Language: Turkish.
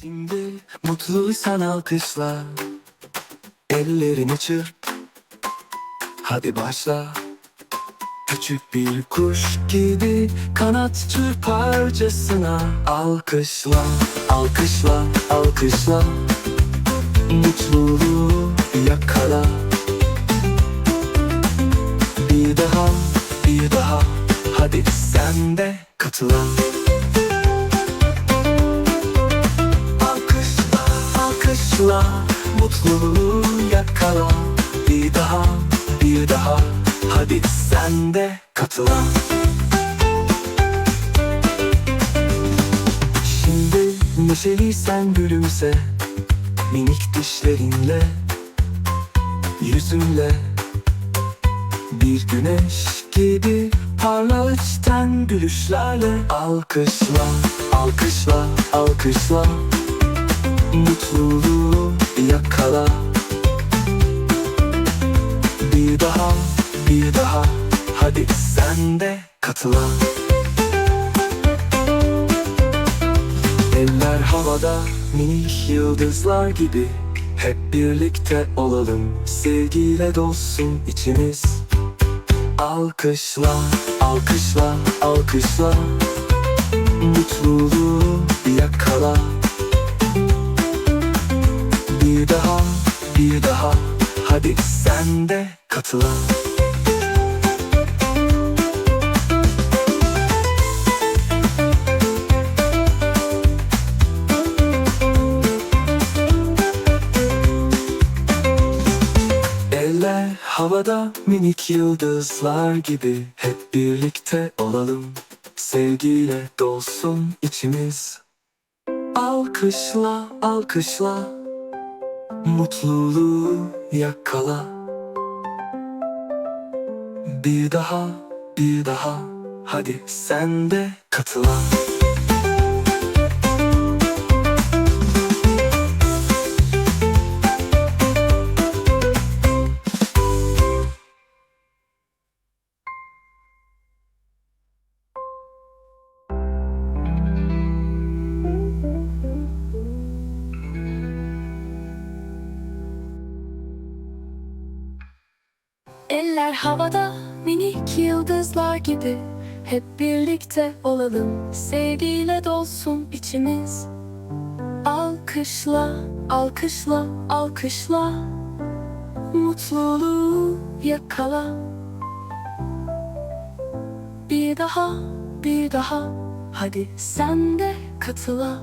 Şimdi mutluysan alkışla. Ellerini çırp. Hadi başla. Küçük bir kuş gibi kanat çırparcasına Alkışla, alkışla, alkışla. Mutluluğu yakala. Bir daha, bir daha. Hadi sen de katıla alkışla Mutluluğu yakala. Bir daha, bir daha. Hadi sen de katıla. Şimdi neşeliysen gülümse. Minik dişlerinle Yüzünle. Bir güneş gibi Parla içten gülüşlerle. Alkışla, alkışla, alkışla Mutluluğu yakala. Bir daha, bir daha. Hadi sen de katıla. Eller havada minik yıldızlar gibi. Hep birlikte olalım Sevgiyle dolsun içimiz. Alkışla, alkışla, alkışla. Mutluluğu yakala Bir daha, bir daha. Hadi sen de katıla Eller havada minik yıldızlar gibi Hep birlikte olalım. Sevgiyle dolsun içimiz. Alkışla, alkışla Mutluluğu yakala. Bir daha, bir daha. Hadi sen de katıla Eller havada minik yıldızlar gibi. Hep birlikte olalım Sevgiyle dolsun içimiz. Alkışla, alkışla, alkışla. Mutluluğu yakala. Bir daha, bir daha. Hadi sen de katıla